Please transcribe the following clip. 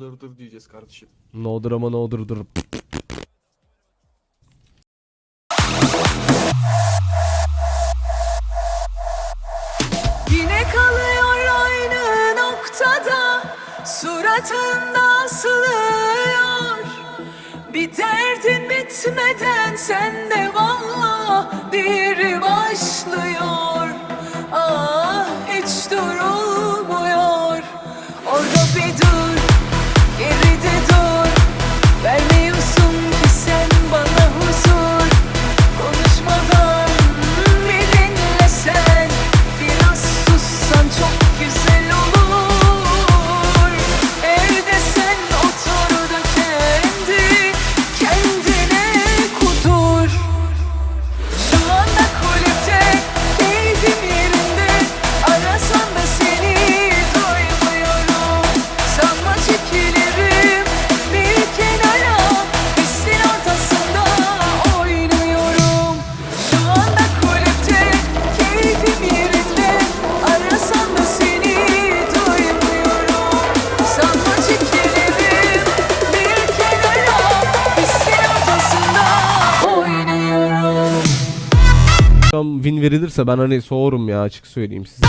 Dır dır diyeceğiz kardeşim. No drama no dur dur. Yine kalıyor aynı noktada Suratında asılıyor Bir derdin bitmeden sende valla bir başlıyor Ah hiç durulmuyor Tam win verilirse ben hani soğurum ya açık söyleyeyim size.